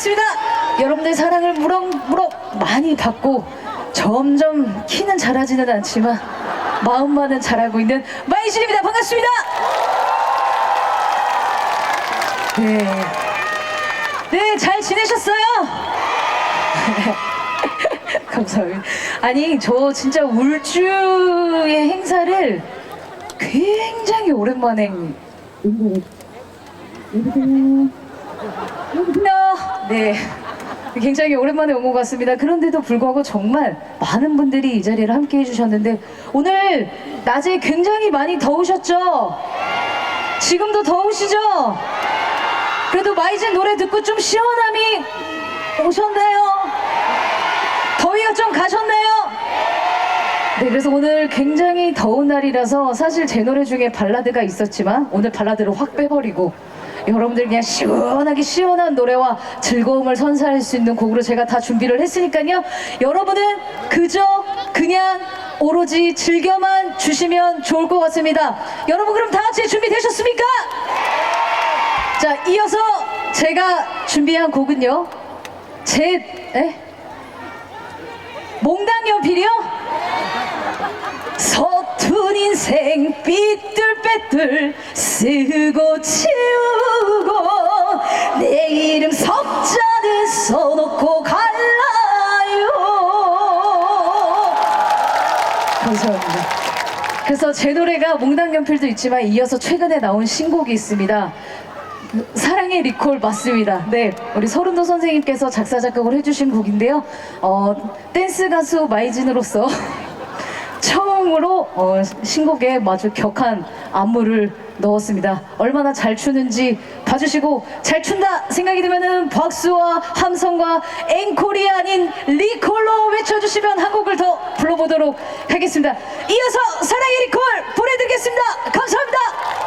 인사드리겠습니다. 여러분들 사랑을 무럭무럭 많이 받고 점점 키는 자라지는 않지만 마음만은 자라고 있는 마이진입니다. 반갑습니다. 네. 네, 잘 지내셨어요? 감사합니다. 아니, 저 진짜 울주의 행사를 굉장히 오랜만에 온 여보세요? 여보세요? 네. 굉장히 오랜만에 온 것 같습니다. 그런데도 불구하고 정말 많은 분들이 이 자리를 함께 해주셨는데 오늘 낮에 굉장히 많이 더우셨죠? 지금도 더우시죠? 그래도 마이진 노래 듣고 좀 시원함이 오셨나요? 더위가 좀 가셨나요? 네, 그래서 오늘 굉장히 더운 날이라서 사실 제 노래 중에 발라드가 있었지만 오늘 발라드를 확 빼버리고 여러분들 그냥 시원하게 시원한 노래와 즐거움을 선사할 수 있는 곡으로 제가 다 준비를 했으니까요. 여러분은 그저 그냥 오로지 즐겨만 주시면 좋을 것 같습니다. 여러분 그럼 다 같이 준비되셨습니까? 자, 이어서 제가 준비한 곡은요. 제, 에? 몽당 연필이요? 서툰 인생 삐뚤빼뚤 쓰고 치우고 내 이름 석자를 써놓고 갈라요. 감사합니다. 그래서 제 노래가 몽당 연필도 있지만 이어서 최근에 나온 신곡이 있습니다 사랑의 리콜 맞습니다. 네, 우리 서른도 선생님께서 작사 작곡을 해주신 곡인데요. 어, 댄스 가수 마이진으로서 처음으로 어, 신곡에 아주 격한 안무를 넣었습니다. 얼마나 잘 추는지 봐주시고 잘 춘다 생각이 들면은 박수와 함성과 앵콜이 아닌 리콜로 외쳐주시면 한 곡을 더 불러보도록 하겠습니다. 이어서 사랑의 리콜 보내드리겠습니다. 감사합니다.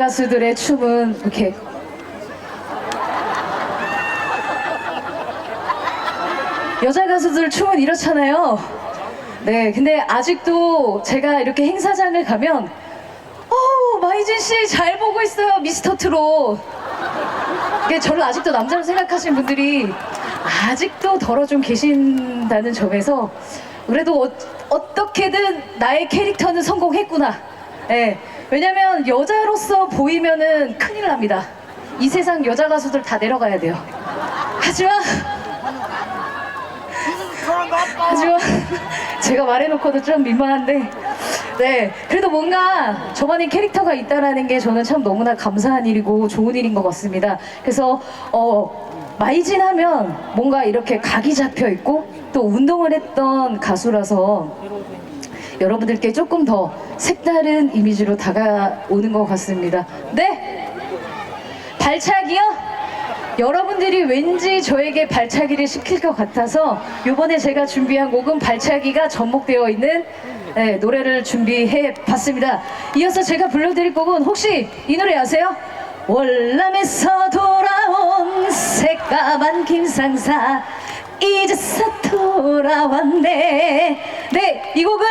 가수들의 춤은 이렇게 여자 가수들 춤은 이렇잖아요. 네, 근데 아직도 제가 이렇게 행사장을 가면 어우, 마이진 씨 잘 보고 있어요, 미스터 트롯. 이게 저를 아직도 남자로 생각하시는 분들이 아직도 덜어 좀 계신다는 점에서 그래도 어, 어떻게든 나의 캐릭터는 성공했구나. 예. 왜냐면 여자로서 보이면은 큰일 납니다. 이 세상 여자 가수들 다 내려가야 돼요. 하지만 하지만 제가 말해놓고도 좀 민망한데 네 그래도 뭔가 저만의 캐릭터가 있다라는 게 저는 참 너무나 감사한 일이고 좋은 일인 것 같습니다 그래서 어 마이진 하면 뭔가 이렇게 각이 잡혀 있고 또 운동을 했던 가수라서 여러분들께 조금 더 색다른 이미지로 다가오는 것 같습니다 네 발차기요? 여러분들이 왠지 저에게 발차기를 시킬 것 같아서 이번에 제가 준비한 곡은 발차기가 접목되어 있는 네, 노래를 준비해 봤습니다. 이어서 제가 불러드릴 곡은 혹시 이 노래 아세요? 월남에서 돌아온 새까만 김상사 이제서 돌아왔네 네, 이 곡을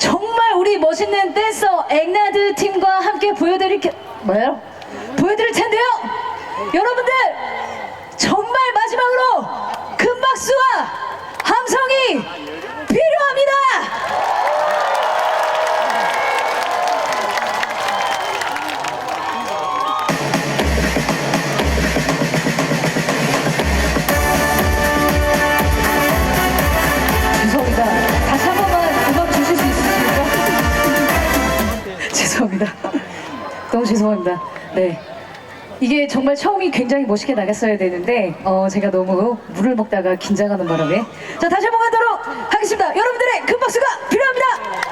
정말 우리 멋있는 댄서 앵나드 팀과 함께 보여드릴 게 뭐예요? 보여드릴 텐데요 여러분들 정말 마지막으로 큰 박수와 함성이 필요합니다. 죄송합니다. 너무 죄송합니다. 네. 이게 정말 처음이 굉장히 멋있게 나갔어야 되는데 어, 제가 너무 물을 먹다가 긴장하는 바람에 자 다시 한번 가도록 하겠습니다. 여러분들의 큰 박수가 필요합니다.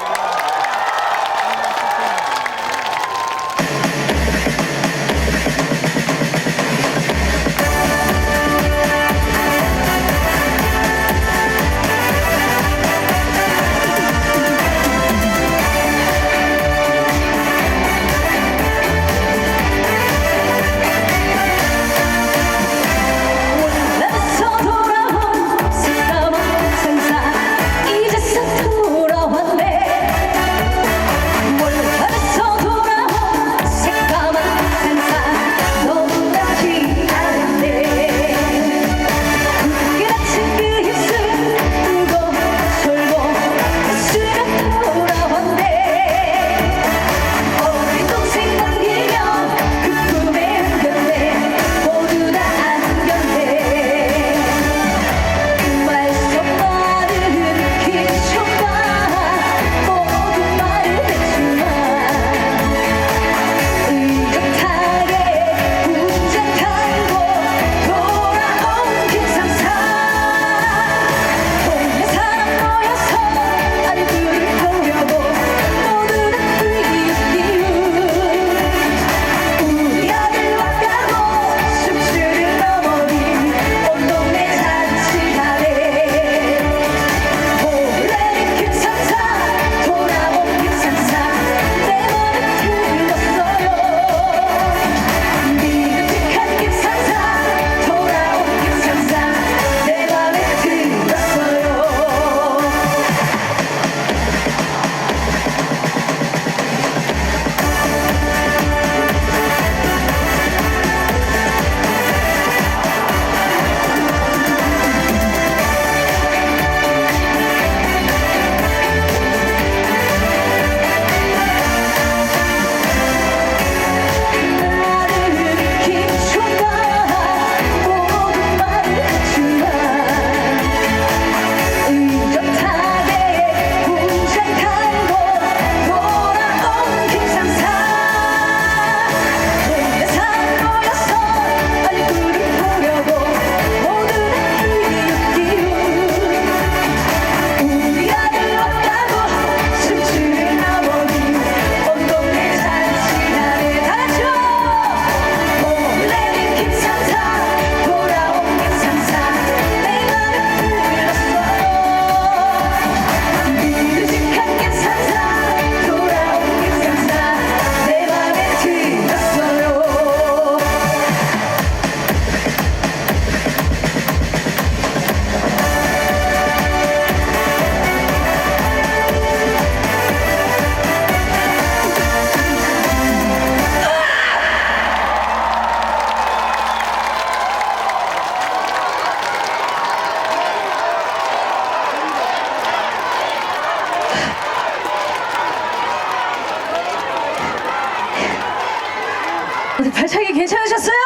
괜찮으셨어요?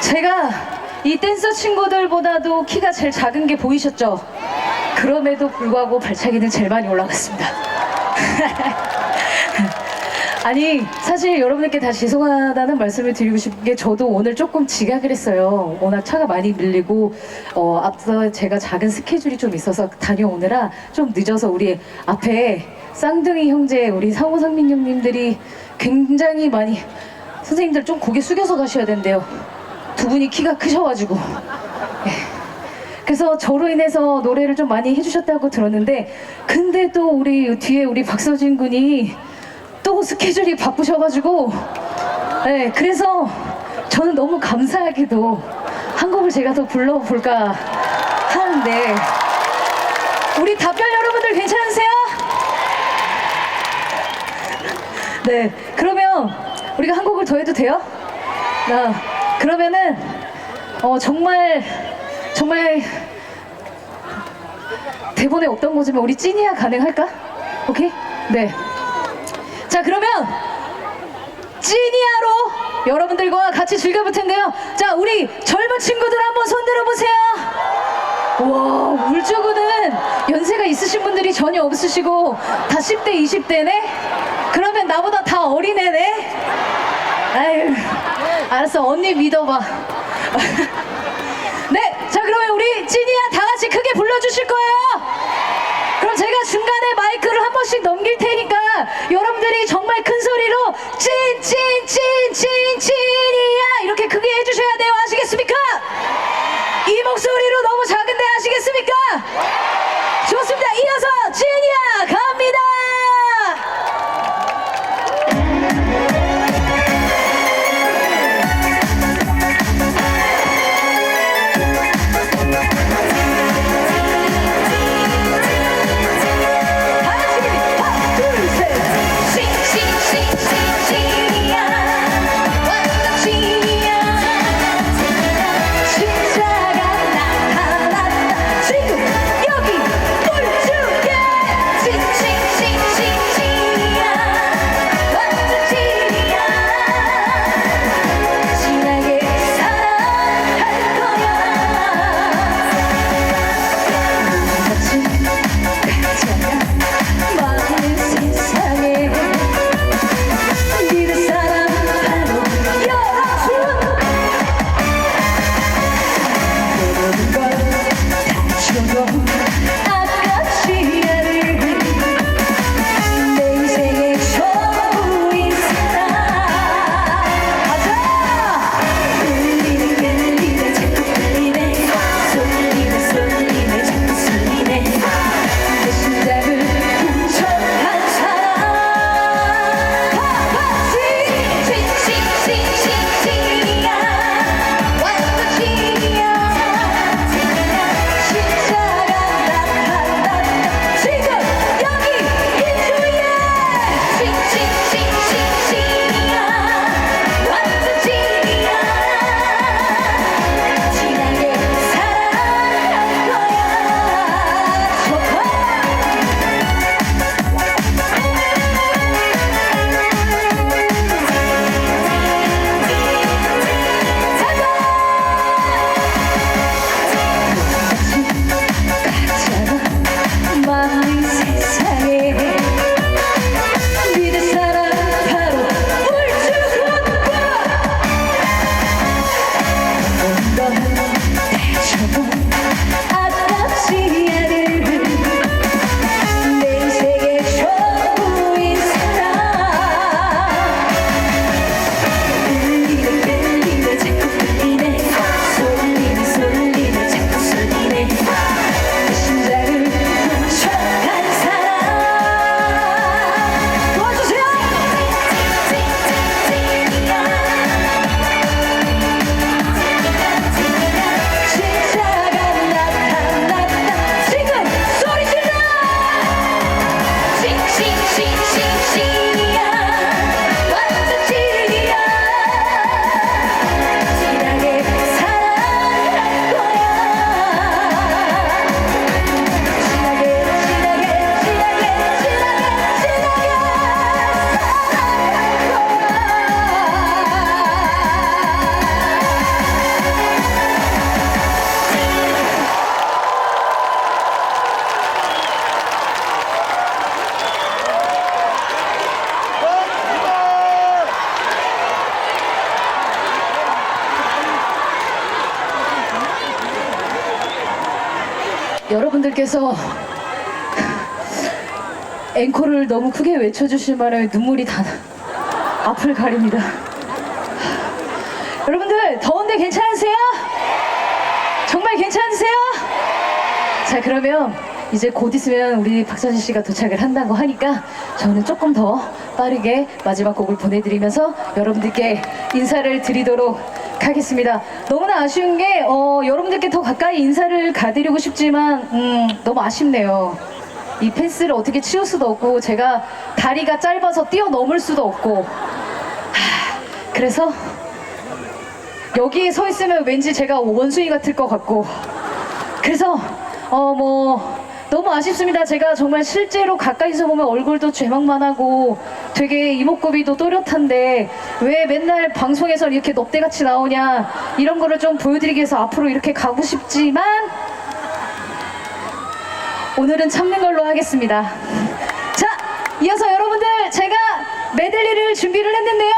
제가 이 댄서 친구들보다도 키가 제일 작은 게 보이셨죠? 그럼에도 불구하고 발차기는 제일 많이 올라갔습니다. 아니 사실 여러분들께 다 죄송하다는 말씀을 드리고 싶은 게 저도 오늘 조금 지각을 했어요. 워낙 차가 많이 밀리고 어, 앞서 제가 작은 스케줄이 좀 있어서 다녀오느라 좀 늦어서 우리 앞에 쌍둥이 형제 우리 상호 상민 형님들이 굉장히 많이 선생님들 좀 고개 숙여서 가셔야 된대요. 두 분이 키가 크셔가지고. 예. 그래서 저로 인해서 노래를 좀 많이 해주셨다고 들었는데 근데 또 우리 뒤에 우리 박서진 군이 또 스케줄이 바쁘셔가지고 네 그래서 저는 너무 감사하게도 한 곡을 제가 더 불러볼까 하는데 우리 답변 여러분들 괜찮으세요? 네 그러면 우리가 한 곡을 더 해도 돼요? 나 그러면은 어 정말 정말 대본에 없던 거지만 우리 찐이야 가능할까? 오케이? 네. 자 그러면 찐이야로 여러분들과 같이 즐겨볼 텐데요. 자 우리 젊은 친구들 한번 손 들어 보세요. 와 울주군은 연세가 있으신 분들이 전혀 없으시고 다 10대 20대네? 그러면 나보다 다 어린애네? 아유 알았어 언니 믿어봐. 네, 자 그러면 우리 찐이야 다 같이 크게 불러주실 거예요. 그럼 제가 중간에 마이크를 한 번씩 넘길 테니까 여러분들이 정말 큰 소리로 찐찐찐찐 찐이야 이렇게 크게 해주셔야 돼요. 아시겠습니까? 이 목소리로 너무 작은데 아시겠습니까? 좋습니다. 이어서 찐이야 갑 여러분들께서 앵콜을 너무 크게 외쳐주실 만한 눈물이 다 앞을 가립니다. 여러분들 더운데 괜찮으세요? 정말 괜찮으세요? 자 그러면 이제 곧 있으면 우리 박서진 씨가 도착을 한다고 하니까 저는 조금 더 빠르게 마지막 곡을 보내드리면서 여러분들께 인사를 드리도록 하겠습니다. 너무나 아쉬운 게 어, 여러분들께 더 가까이 인사를 가드리고 싶지만 음, 너무 아쉽네요. 이 펜스를 어떻게 치울 수도 없고 제가 다리가 짧아서 뛰어넘을 수도 없고 하, 그래서 여기에 서 있으면 왠지 제가 원숭이 같을 것 같고 그래서 어 뭐 너무 아쉽습니다. 제가 정말 실제로 가까이서 보면 얼굴도 죄망만하고 되게 이목구비도 또렷한데 왜 맨날 방송에서 이렇게 넙대같이 나오냐 이런 거를 좀 보여드리기 위해서 앞으로 이렇게 가고 싶지만 오늘은 참는 걸로 하겠습니다. 자, 이어서 여러분들 제가 메들리를 준비를 했는데요.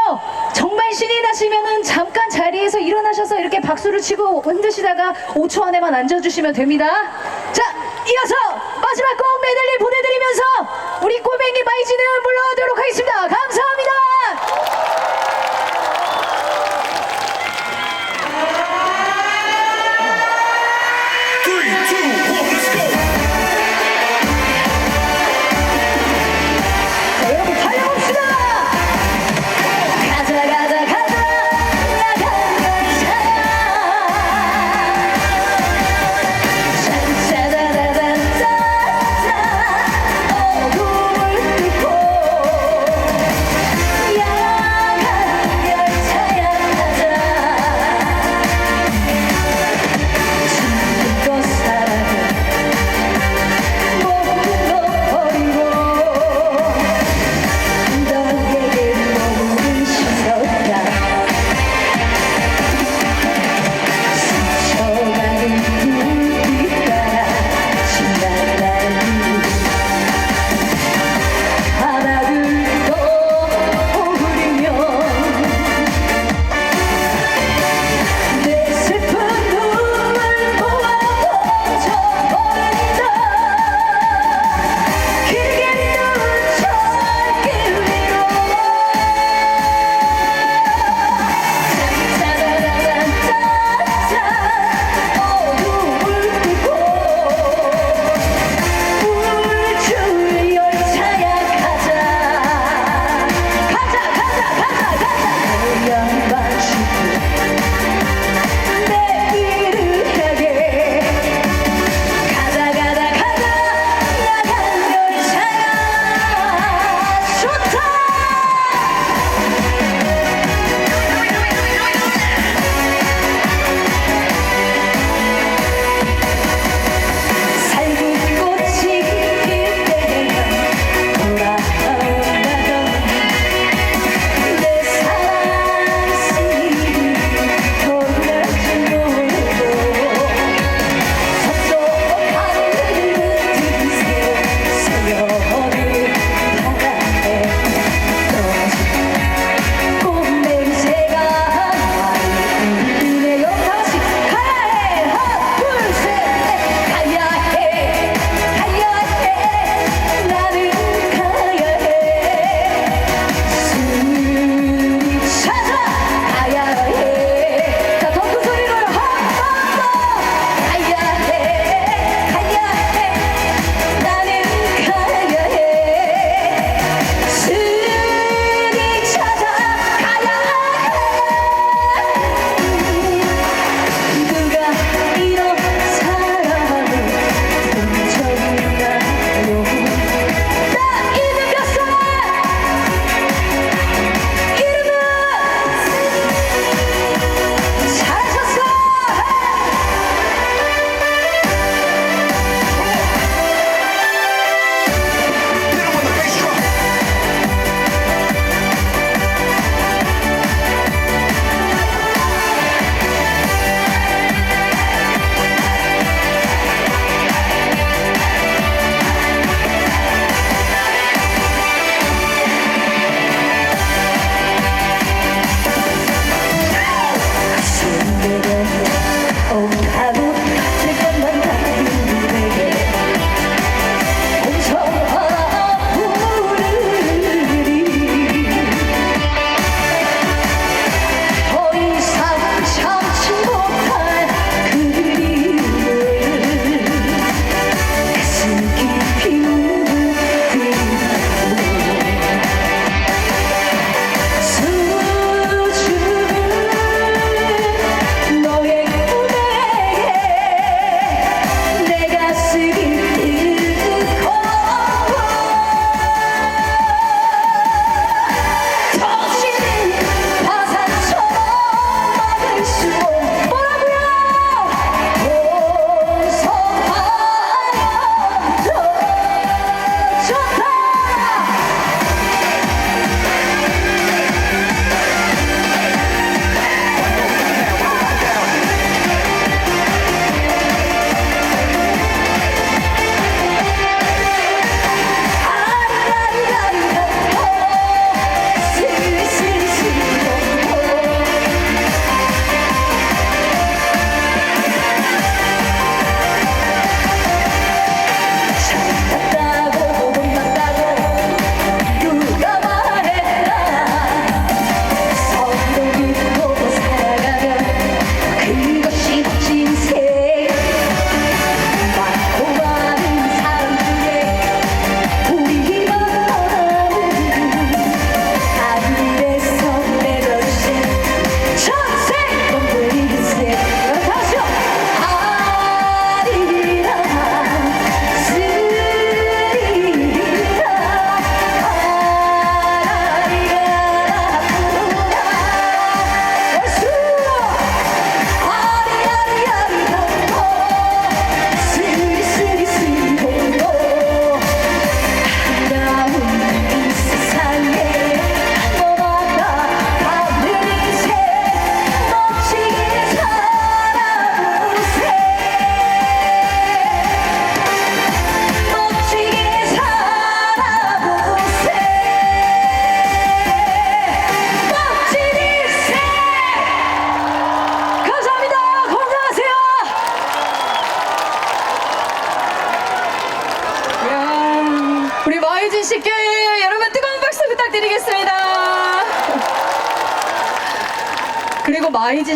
정말 신이 나시면은 잠깐 자리에서 일어나셔서 이렇게 박수를 치고 흔드시다가 5초 안에만 앉아주시면 됩니다. 자, 이어서 마지막 곡 메들리 보내드리면서 우리 꼬맹이 마이지는 물러가도록 하겠습니다. 감사합니다.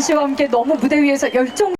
씨와 함께 너무 무대 위에서 열정